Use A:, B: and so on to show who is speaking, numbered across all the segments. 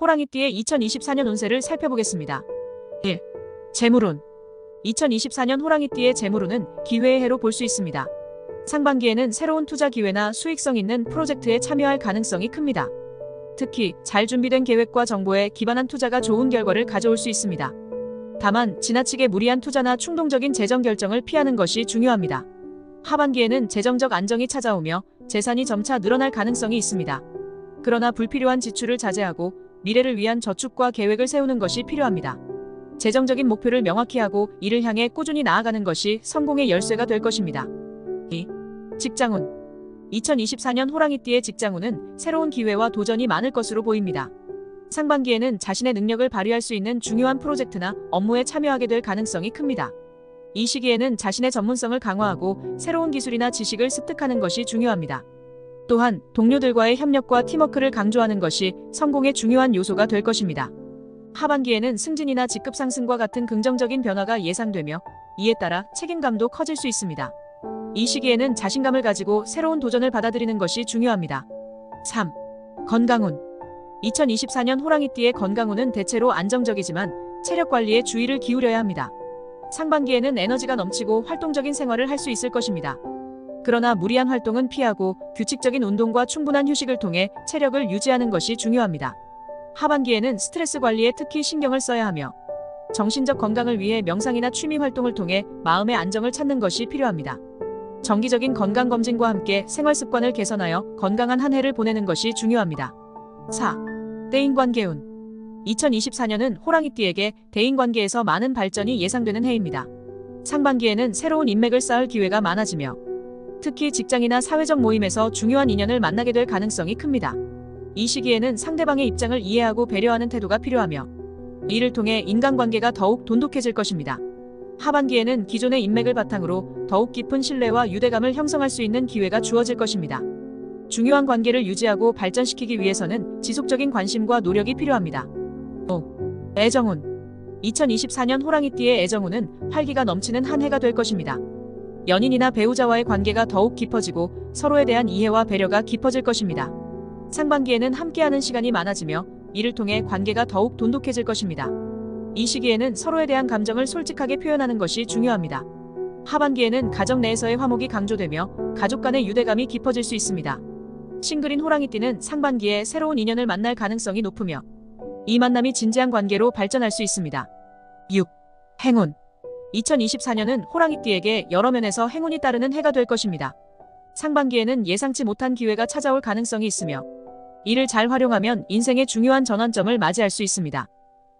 A: 호랑이띠의 2024년 운세를 살펴보겠습니다. 1. 재물운 2024년 호랑이띠의 재물운은 기회의 해로 볼 수 있습니다. 상반기에는 새로운 투자 기회나 수익성 있는 프로젝트에 참여할 가능성이 큽니다. 특히 잘 준비된 계획과 정보에 기반한 투자가 좋은 결과를 가져올 수 있습니다. 다만 지나치게 무리한 투자나 충동적인 재정 결정을 피하는 것이 중요합니다. 하반기에는 재정적 안정이 찾아오며 재산이 점차 늘어날 가능성이 있습니다. 그러나 불필요한 지출을 자제하고 미래를 위한 저축과 계획을 세우는 것이 필요합니다. 재정적인 목표를 명확히 하고 이를 향해 꾸준히 나아가는 것이 성공의 열쇠가 될 것입니다. 2. 직장운 2024년 호랑이띠의 직장운은 새로운 기회와 도전이 많을 것으로 보입니다. 상반기에는 자신의 능력을 발휘할 수 있는 중요한 프로젝트나 업무에 참여하게 될 가능성이 큽니다. 이 시기에는 자신의 전문성을 강화하고 새로운 기술이나 지식을 습득하는 것이 중요합니다. 또한 동료들과의 협력과 팀워크를 강조하는 것이 성공의 중요한 요소가 될 것입니다. 하반기에는 승진이나 직급 상승과 같은 긍정적인 변화가 예상되며 이에 따라 책임감도 커질 수 있습니다. 이 시기에는 자신감을 가지고 새로운 도전을 받아들이는 것이 중요합니다. 3. 건강운 2024년 호랑이띠의 건강운은 대체로 안정적이지만 체력 관리에 주의를 기울여야 합니다. 상반기에는 에너지가 넘치고 활동적인 생활을 할 수 있을 것입니다. 그러나 무리한 활동은 피하고 규칙적인 운동과 충분한 휴식을 통해 체력을 유지하는 것이 중요합니다. 하반기에는 스트레스 관리에 특히 신경을 써야 하며 정신적 건강을 위해 명상이나 취미 활동을 통해 마음의 안정을 찾는 것이 필요합니다. 정기적인 건강검진과 함께 생활 습관을 개선하여 건강한 한 해를 보내는 것이 중요합니다. 4. 대인관계운 2024년은 호랑이띠에게 대인관계에서 많은 발전이 예상되는 해입니다. 상반기에는 새로운 인맥을 쌓을 기회가 많아지며 특히 직장이나 사회적 모임에서 중요한 인연을 만나게 될 가능성이 큽니다. 이 시기에는 상대방의 입장을 이해하고 배려하는 태도가 필요하며 이를 통해 인간관계가 더욱 돈독해질 것입니다. 하반기에는 기존의 인맥을 바탕으로 더욱 깊은 신뢰와 유대감을 형성할 수 있는 기회가 주어질 것입니다. 중요한 관계를 유지하고 발전시키기 위해서는 지속적인 관심과 노력이 필요합니다. 5. 애정운 2024년 호랑이띠의 애정운은 활기가 넘치는 한 해가 될 것입니다. 연인이나 배우자와의 관계가 더욱 깊어지고 서로에 대한 이해와 배려가 깊어질 것입니다. 상반기에는 함께하는 시간이 많아지며 이를 통해 관계가 더욱 돈독해질 것입니다. 이 시기에는 서로에 대한 감정을 솔직하게 표현하는 것이 중요합니다. 하반기에는 가정 내에서의 화목이 강조되며 가족 간의 유대감이 깊어질 수 있습니다. 싱글인 호랑이띠는 상반기에 새로운 인연을 만날 가능성이 높으며 이 만남이 진지한 관계로 발전할 수 있습니다. 6. 행운 2024년은 호랑이띠에게 여러 면에서 행운이 따르는 해가 될 것입니다. 상반기에는 예상치 못한 기회가 찾아올 가능성이 있으며 이를 잘 활용하면 인생의 중요한 전환점을 맞이할 수 있습니다.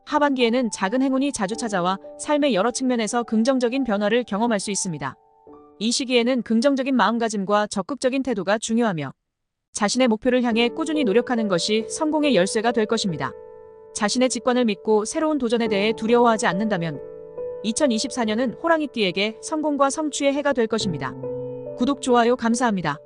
A: 하반기에는 작은 행운이 자주 찾아와 삶의 여러 측면에서 긍정적인 변화를 경험할 수 있습니다. 이 시기에는 긍정적인 마음가짐과 적극적인 태도가 중요하며 자신의 목표를 향해 꾸준히 노력하는 것이 성공의 열쇠가 될 것입니다. 자신의 직관을 믿고 새로운 도전에 대해 두려워하지 않는다면 2024년은 호랑이띠에게 성공과 성취의 해가 될 것입니다. 구독, 좋아요 감사합니다.